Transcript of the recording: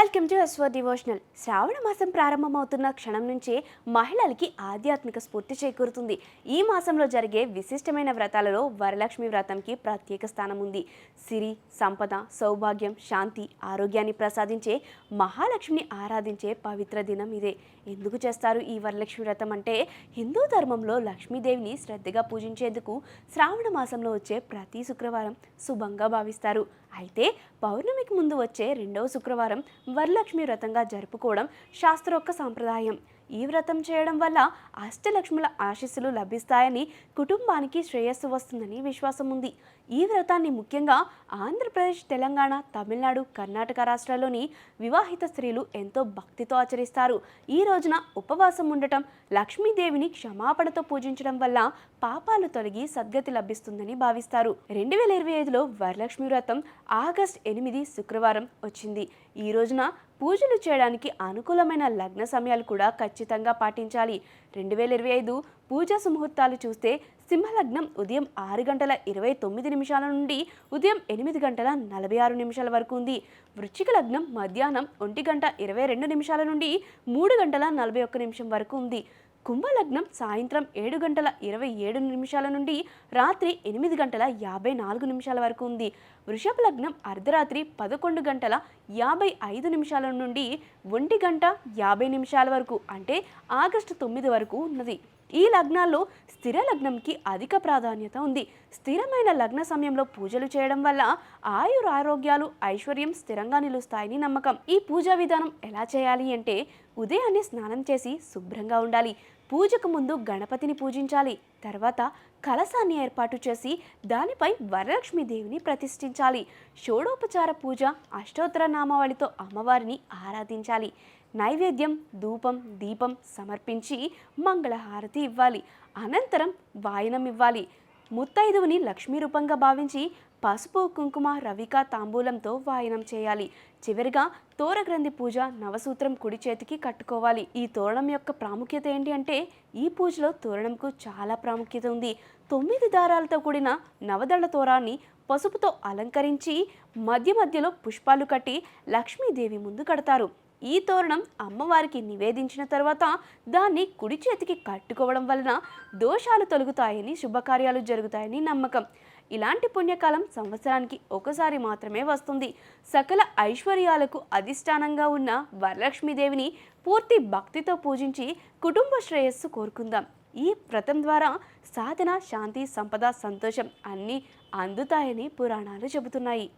Welcome to ఎస్వర్ devotional. శ్రావణ మాసం ప్రారంభమవుతున్న క్షణం నుంచే మహిళలకి ఆధ్యాత్మిక స్ఫూర్తి చేకూరుతుంది. ఈ మాసంలో జరిగే విశిష్టమైన వ్రతాలలో వరలక్ష్మి వ్రతంకి ప్రత్యేక స్థానం ఉంది సిరి సంపద సౌభాగ్యం శాంతి ఆరోగ్యాన్ని ప్రసాదించే మహాలక్ష్మిని ఆరాధించే పవిత్ర దినం ఇదే. ఎందుకు చేస్తారు ఈ వరలక్ష్మి వ్రతం అంటే హిందూ ధర్మంలో లక్ష్మీదేవిని శ్రద్ధగా పూజించేందుకు శ్రావణ మాసంలో వచ్చే ప్రతి శుక్రవారం శుభంగా భావిస్తారు. అయితే పౌర్ణమికి ముందు వచ్చే రెండవ శుక్రవారం వరలక్ష్మి వ్రతంగా జరుపుకోవడం శాస్త్రోక్త సాంప్రదాయం. ఈ వ్రతం చేయడం వల్ల అష్టలక్ష్ముల ఆశీస్సులు లభిస్తాయని కుటుంబానికి శ్రేయస్సు వస్తుందని విశ్వాసం ఉంది. ఈ వ్రతాన్ని ముఖ్యంగా ఆంధ్రప్రదేశ్ తెలంగాణ తమిళనాడు కర్ణాటక రాష్ట్రాల్లోని వివాహిత స్త్రీలు ఎంతో భక్తితో ఆచరిస్తారు. ఈ రోజున ఉపవాసం ఉండటం లక్ష్మీదేవిని క్షమాపణతో పూజించడం వల్ల పాపాలు తొలగి సద్గతి లభిస్తుందని భావిస్తారు. రెండు వేల ఇరవై ఐదులో వరలక్ష్మి వ్రతం ఆగస్ట్ ఎనిమిది శుక్రవారం వచ్చింది. ఈ రోజున పూజలు చేయడానికి అనుకూలమైన లగ్న సమయాలు కూడా ఖచ్చితంగా పాటించాలి. రెండు వేల ఇరవై ఐదు పూజా సుముహూర్తాలు చూస్తే సింహలగ్నం ఉదయం ఆరు గంటల ఇరవై తొమ్మిది నిమిషాల నుండి ఉదయం ఎనిమిది గంటల నలభై ఆరు నిమిషాల వరకు ఉంది. వృశ్చిక లగ్నం మధ్యాహ్నం ఒంటి గంట ఇరవై రెండు నిమిషాల నుండి మూడు గంటల నలభై ఒక్క నిమిషం వరకు ఉంది. కుంభలగ్నం సాయంత్రం ఏడు గంటల ఇరవై ఏడు నిమిషాల నుండి రాత్రి ఎనిమిది గంటల యాభై నాలుగు నిమిషాల వరకు ఉంది. వృషభ లగ్నం అర్ధరాత్రి పదకొండు గంటల యాభై ఐదు నిమిషాల నుండి ఒంటి గంట యాభై నిమిషాల వరకు అంటే ఆగస్టు తొమ్మిది వరకు ఉన్నది. ఈ లగ్నాల్లో స్థిర లగ్నంకి అధిక ప్రాధాన్యత ఉంది. స్థిరమైన లగ్న సమయంలో పూజలు చేయడం వల్ల ఆయుర ఆరోగ్యాలు ఐశ్వర్యం స్థిరంగా నిలుస్తాయని నమ్మకం. ఈ పూజా విధానం ఎలా చేయాలి అంటే ఉదయాన్నే స్నానం చేసి శుభ్రంగా ఉండాలి. పూజకు ముందు గణపతిని పూజించాలి. తర్వాత కలశాన్ని ఏర్పాటు చేసి దానిపై వరలక్ష్మి దేవిని ప్రతిష్ఠించాలి. షోడోపచార పూజ అష్టోత్తర నామావళితో అమ్మవారిని ఆరాధించాలి. నైవేద్యం ధూపం దీపం సమర్పించి మంగళహారతి ఇవ్వాలి. అనంతరం వాయనం ఇవ్వాలి. ముత్తైదువుని లక్ష్మీ రూపంగా భావించి పసుపు కుంకుమ రవిక తాంబూలంతో వాయనం చేయాలి. చివరిగా తోరగ్రంథి పూజ నవసూత్రం కుడి చేతికి కట్టుకోవాలి. ఈ తోరణం యొక్క ప్రాముఖ్యత ఏంటి అంటే ఈ పూజలో తోరణంకు చాలా ప్రాముఖ్యత ఉంది. తొమ్మిది దారాలతో కూడిన నవదళ తోరాన్ని పసుపుతో అలంకరించి మధ్య మధ్యలో పుష్పాలు కట్టి లక్ష్మీదేవి ముందు కడతారు. ఈ తోరణం అమ్మవారికి నివేదించిన తర్వాత దాన్ని కుడి చేతికి కట్టుకోవడం వలన దోషాలు తొలగుతాయని శుభకార్యాలు జరుగుతాయని నమ్మకం. ఇలాంటి పుణ్యకాలం సంవత్సరానికి ఒకసారి మాత్రమే వస్తుంది. సకల ఐశ్వర్యాలకు అధిష్టానంగా ఉన్న వరలక్ష్మీదేవిని పూర్తి భక్తితో పూజించి కుటుంబ శ్రేయస్సు కోరుకుందాం. ఈ వ్రతం ద్వారా సాధన శాంతి సంపద సంతోషం అన్నీ అందుతాయని పురాణాలు చెబుతున్నాయి.